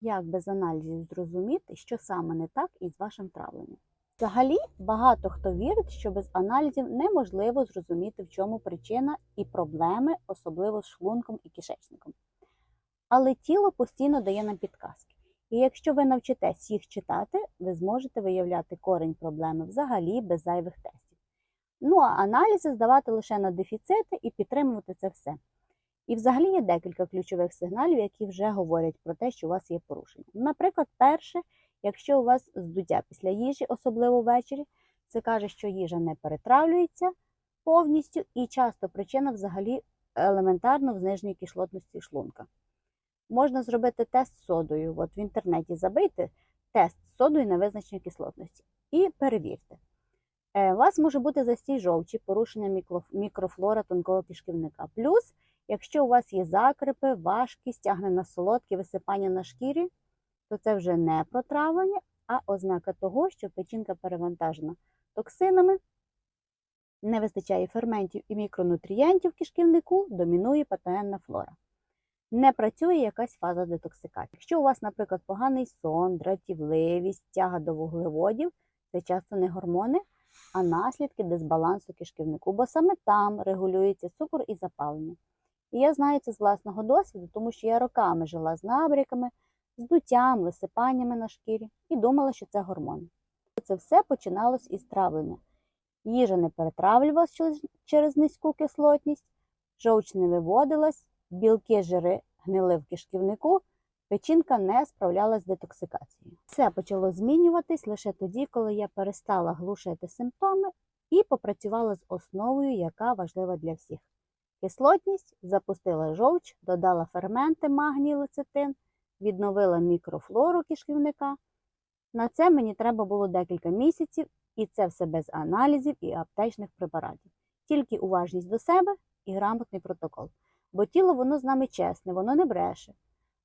Як без аналізів зрозуміти, що саме не так із вашим травленням? Взагалі, багато хто вірить, що без аналізів неможливо зрозуміти, в чому причина і проблеми, особливо з шлунком і кишечником. Але тіло постійно дає нам підказки. І якщо ви навчитесь їх читати, ви зможете виявляти корінь проблеми взагалі без зайвих тестів. Ну а аналізи здавати лише на дефіцити і підтримувати це все. І взагалі є декілька ключових сигналів, які вже говорять про те, що у вас є порушення. Наприклад, перше, якщо у вас здуття після їжі, особливо ввечері, це каже, що їжа не перетравлюється повністю, і часто причина взагалі елементарно в зниженні кислотності шлунка. Можна зробити тест з содою. От в інтернеті забийте тест з содою на визначення кислотності і перевірте. Е, У вас може бути застій жовчі, порушення мікрофлора тонкого кишківника. Плюс, якщо у вас є закрипи, важкість, тягне на солодкі, висипання на шкірі, то це вже не протравлення, а ознака того, що печінка перевантажена токсинами, не вистачає ферментів і мікронутрієнтів в кишківнику, домінує патогенна флора. Не працює якась фаза детоксикації. Якщо у вас, наприклад, поганий сон, дратівливість, тяга до вуглеводів, це часто не гормони, а наслідки дисбалансу кишківнику, бо саме там регулюється цукор і запалення. І я знаю це з власного досвіду, тому що я роками жила з набряками, здуттям, висипаннями на шкірі і думала, що це гормони. Це все починалось із травлення. Їжа не перетравлювалась через- через низьку кислотність, жовч не виводилась, білки, жири гнили в кишківнику, печінка не справлялась з детоксикацією. Все почало змінюватись лише тоді, коли я перестала глушити симптоми і попрацювала з основою, яка важлива для всіх. Кислотність запустила жовч, додала ферменти магній лецитин, відновила мікрофлору кишківника. На це мені треба було декілька місяців, і це все без аналізів і аптечних препаратів. Тільки уважність до себе і грамотний протокол. Бо тіло воно з нами чесне, воно не бреше.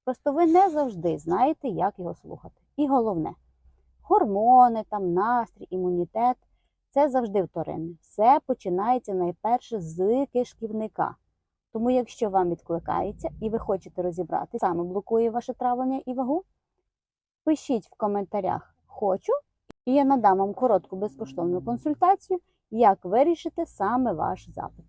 Просто ви не завжди знаєте, як його слухати. І головне, гормони, там, настрій, імунітет це завжди вторинне. Все починається найперше з кишківника. Тому, якщо вам відкликається і ви хочете розібрати, саме блокує ваше травлення і вагу, пишіть в коментарях Хочу, і я надам вам коротку безкоштовну консультацію, як вирішити саме ваш запит.